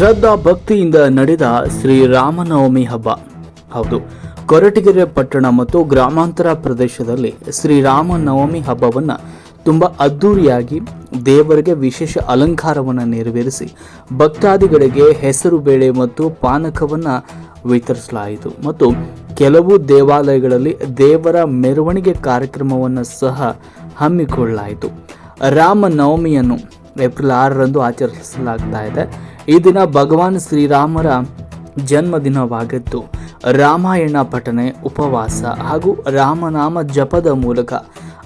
ಶ್ರದ್ಧಾ ಭಕ್ತಿಯಿಂದ ನಡೆದ ಶ್ರೀರಾಮನವಮಿ ಹಬ್ಬ. ಹೌದು, ಕೊರಟಗೆರೆ ಪಟ್ಟಣ ಮತ್ತು ಗ್ರಾಮಾಂತರ ಪ್ರದೇಶದಲ್ಲಿ ಶ್ರೀರಾಮನವಮಿ ಹಬ್ಬವನ್ನು ತುಂಬ ಅದ್ಧೂರಿಯಾಗಿ ದೇವರಿಗೆ ವಿಶೇಷ ಅಲಂಕಾರವನ್ನು ನೆರವೇರಿಸಿ ಭಕ್ತಾದಿಗಳಿಗೆ ಹೆಸರು ಬೇಳೆ ಮತ್ತು ಪಾನಕವನ್ನು ವಿತರಿಸಲಾಯಿತು. ಮತ್ತು ಕೆಲವು ದೇವಾಲಯಗಳಲ್ಲಿ ದೇವರ ಮೆರವಣಿಗೆ ಕಾರ್ಯಕ್ರಮವನ್ನು ಸಹ ಹಮ್ಮಿಕೊಳ್ಳಲಾಯಿತು. ರಾಮನವಮಿಯನ್ನು ಏಪ್ರಿಲ್ ಆರರಂದು ಆಚರಿಸಲಾಗ್ತಾ ಇದೆ. ಈ ದಿನ ಭಗವಾನ್ ಶ್ರೀರಾಮರ ಜನ್ಮದಿನವಾಗಿದ್ದು, ರಾಮಾಯಣ ಪಠನೆ, ಉಪವಾಸ ಹಾಗೂ ರಾಮನಾಮ ಜಪದ ಮೂಲಕ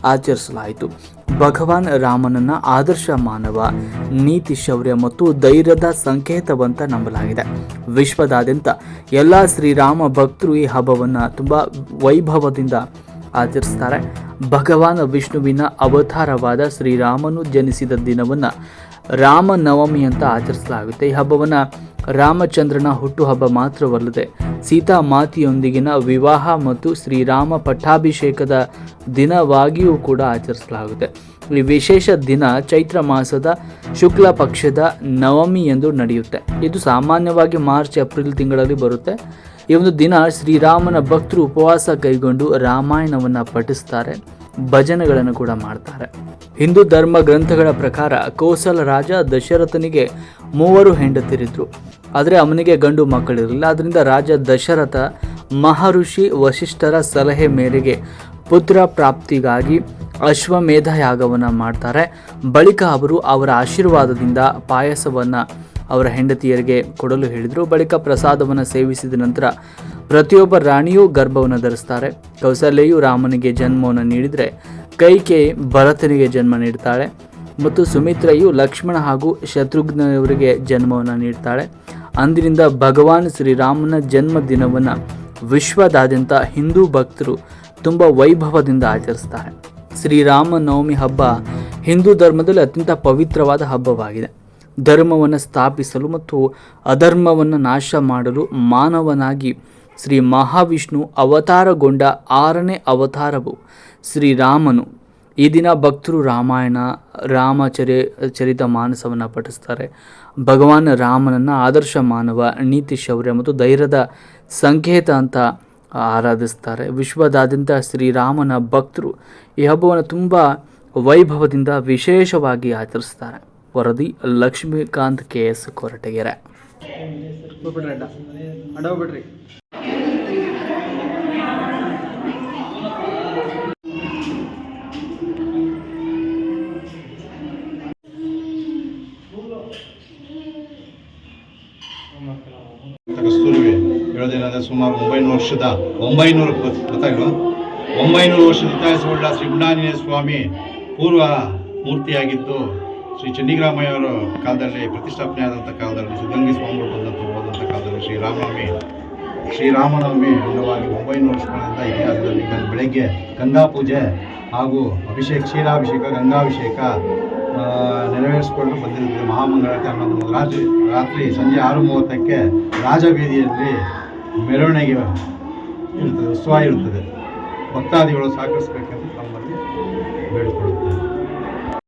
ಆಚರಿಸಲಾಯಿತು. ಭಗವಾನ್ ರಾಮನನ್ನ ಆದರ್ಶ ಮಾನವ, ನೀತಿ ಶೌರ್ಯ ಮತ್ತು ಧೈರ್ಯದ ಸಂಕೇತವಂತ ನಂಬಲಾಗಿದೆ. ವಿಶ್ವದಾದ್ಯಂತ ಎಲ್ಲ ಶ್ರೀರಾಮ ಭಕ್ತರು ಈ ಹಬ್ಬವನ್ನು ತುಂಬ ವೈಭವದಿಂದ ಆಚರಿಸ್ತಾರೆ. ಭಗವಾನ್ ವಿಷ್ಣುವಿನ ಅವತಾರವಾದ ಶ್ರೀರಾಮನು ಜನಿಸಿದ ದಿನವನ್ನು ರಾಮನವಮಿ ಅಂತ ಆಚರಿಸಲಾಗುತ್ತೆ. ಈ ಹಬ್ಬವನ್ನು ರಾಮಚಂದ್ರನ ಹುಟ್ಟುಹಬ್ಬ ಮಾತ್ರವಲ್ಲದೆ ಸೀತಾ ಮಾತೆಯೊಂದಿಗಿನ ವಿವಾಹ ಮತ್ತು ಶ್ರೀರಾಮ ಪಟ್ಟಾಭಿಷೇಕದ ದಿನವಾಗಿಯೂ ಕೂಡ ಆಚರಿಸಲಾಗುತ್ತೆ. ಈ ವಿಶೇಷ ದಿನ ಚೈತ್ರ ಮಾಸದ ಶುಕ್ಲ ಪಕ್ಷದ ನವಮಿ ಎಂದು ನಡೆಯುತ್ತೆ. ಇದು ಸಾಮಾನ್ಯವಾಗಿ ಮಾರ್ಚ್, ಏಪ್ರಿಲ್ ತಿಂಗಳಲ್ಲಿ ಬರುತ್ತೆ. ಈ ಒಂದು ದಿನ ಶ್ರೀರಾಮನ ಭಕ್ತರು ಉಪವಾಸ ಕೈಗೊಂಡು ರಾಮಾಯಣವನ್ನು ಪಠಿಸ್ತಾರೆ, ಭಜನೆಗಳನ್ನು ಕೂಡ ಮಾಡ್ತಾರೆ. ಹಿಂದೂ ಧರ್ಮ ಗ್ರಂಥಗಳ ಪ್ರಕಾರ ಕೋಸಲ ರಾಜ ದಶರಥನಿಗೆ ಮೂವರು ಹೆಂಡತಿರಿದ್ರು. ಆದರೆ ಅವನಿಗೆ ಗಂಡು ಮಕ್ಕಳಿರಲಿಲ್ಲ. ಅದರಿಂದ ರಾಜ ದಶರಥ ಮಹರ್ಷಿ ವಶಿಷ್ಠರ ಸಲಹೆ ಮೇರೆಗೆ ಪುತ್ರ ಪ್ರಾಪ್ತಿಗಾಗಿ ಅಶ್ವಮೇಧ ಯಾಗವನ್ನು ಮಾಡ್ತಾರೆ. ಬಳಿಕ ಅವರು ಅವರ ಆಶೀರ್ವಾದದಿಂದ ಪಾಯಸವನ್ನು ಅವರ ಹೆಂಡತಿಯರಿಗೆ ಕೊಡಲು ಹೇಳಿದರು. ಬಳಿಕ ಪ್ರಸಾದವನ್ನು ಸೇವಿಸಿದ ನಂತರ ಪ್ರತಿಯೊಬ್ಬ ರಾಣಿಯೂ ಗರ್ಭವನ್ನು ಧರಿಸ್ತಾರೆ. ಕೌಸಲ್ಯೆಯು ರಾಮನಿಗೆ ಜನ್ಮವನ್ನು ನೀಡಿದರೆ ಕೈಕೆ ಭರತನಿಗೆ ಜನ್ಮ ನೀಡ್ತಾಳೆ ಮತ್ತು ಸುಮಿತ್ರೆಯು ಲಕ್ಷ್ಮಣ ಹಾಗೂ ಶತ್ರುಘ್ನವರಿಗೆ ಜನ್ಮವನ್ನು ನೀಡ್ತಾಳೆ. ಅಂದಿನಿಂದ ಭಗವಾನ್ ಶ್ರೀರಾಮನ ಜನ್ಮ ದಿನವನ್ನು ವಿಶ್ವದಾದ್ಯಂತ ಹಿಂದೂ ಭಕ್ತರು ತುಂಬ ವೈಭವದಿಂದ ಆಚರಿಸ್ತಾರೆ. ಶ್ರೀರಾಮ ನವಮಿ ಹಬ್ಬ ಹಿಂದೂ ಧರ್ಮದಲ್ಲಿ ಅತ್ಯಂತ ಪವಿತ್ರವಾದ ಹಬ್ಬವಾಗಿದೆ. ಧರ್ಮವನ್ನು ಸ್ಥಾಪಿಸಲು ಮತ್ತು ಅಧರ್ಮವನ್ನು ನಾಶ ಮಾಡಲು ಮಾನವನಾಗಿ. ಶ್ರೀ ಮಹಾವಿಷ್ಣು ಅವತಾರಗೊಂಡ ಆರನೇ ಅವತಾರವು ಶ್ರೀರಾಮನು. ಈ ದಿನ ಭಕ್ತರು ರಾಮಾಯಣ ರಾಮಚರಿ ಚರಿತ ಮಾನಸವನ್ನು ಪಠಿಸ್ತಾರೆ. ಭಗವಾನ್ ರಾಮನನ್ನು ಆದರ್ಶ ಮಾನವ, ನೀತಿ ಶೌರ್ಯ ಮತ್ತು ಧೈರ್ಯದ ಸಂಕೇತ ಅಂತ ಆರಾಧಿಸ್ತಾರೆ. ವಿಶ್ವದಾದ್ಯಂತ ಶ್ರೀರಾಮನ ಭಕ್ತರು ಈ ಹಬ್ಬವನ್ನು ತುಂಬ ವೈಭವದಿಂದ ವಿಶೇಷವಾಗಿ ಆಚರಿಸ್ತಾರೆ. ವರದಿ ಲಕ್ಷ್ಮೀಕಾಂತ್ ಕೆ ಎಸ್ ಕೊರಟಗೆರೆ ಸುಮಾರು ಒಂಬೈನೂರು ವರ್ಷದ, ಒಂಬೈನೂರು ಗೊತ್ತಾಗಲು ಒಂಬೈನೂರು ವರ್ಷದ ಇತಿಹಾಸವುಳ್ಳ ಶ್ರೀ ಗುಂಡಾಂಜನೇಯ ಸ್ವಾಮಿ ಪೂರ್ವ ಮೂರ್ತಿಯಾಗಿದ್ದು ಶ್ರೀ ಚಂಡಿಗ್ರಾಮಯ್ಯವರ ಕಾಲದಲ್ಲಿ ಪ್ರತಿಷ್ಠಾಪನೆ ಆದಂಥ ಕಾಲದಲ್ಲಿ ಸಿದ್ಧಂಗಿ ಸ್ವಾಮಿಗಳು ಬಂದಂಥ ಹೋದಂಥ ಕಾಲದಲ್ಲಿ ಶ್ರೀರಾಮನವಮಿ ಶ್ರೀರಾಮನವಮಿ ಅಂಗವಾಗಿ ಒಂಬೈನೂರು ವರ್ಷಗಳಿಂದ ಇತಿಹಾಸದಲ್ಲಿ ಬೆಳಗ್ಗೆ ಗಂಗಾ ಪೂಜೆ ಹಾಗೂ ಅಭಿಷೇಕ, ಕ್ಷೀರಾಭಿಷೇಕ, ಗಂಗಾಭಿಷೇಕ ನೆರವೇರಿಸಿಕೊಂಡು ಬಂದಿರುತ್ತದೆ ಮಹಾಮಂಗಳಾರತಿ ಹನ್ನೊಂದು ರಾತ್ರಿ ರಾತ್ರಿ ಸಂಜೆ ಆರು ಮೂವತ್ತಕ್ಕೆ ರಾಜಬೀದಿಯಲ್ಲಿ ಮೆರವಣಿಗೆ ಇರುತ್ತದೆ ಉತ್ಸವ ಇರುತ್ತದೆ ಭಕ್ತಾದಿಗಳು ಸಹಕರಿಸಬೇಕೆಂದು ತಮ್ಮಲ್ಲಿ ಬೇಡಿಕೊಳ್ಳುತ್ತೇವೆ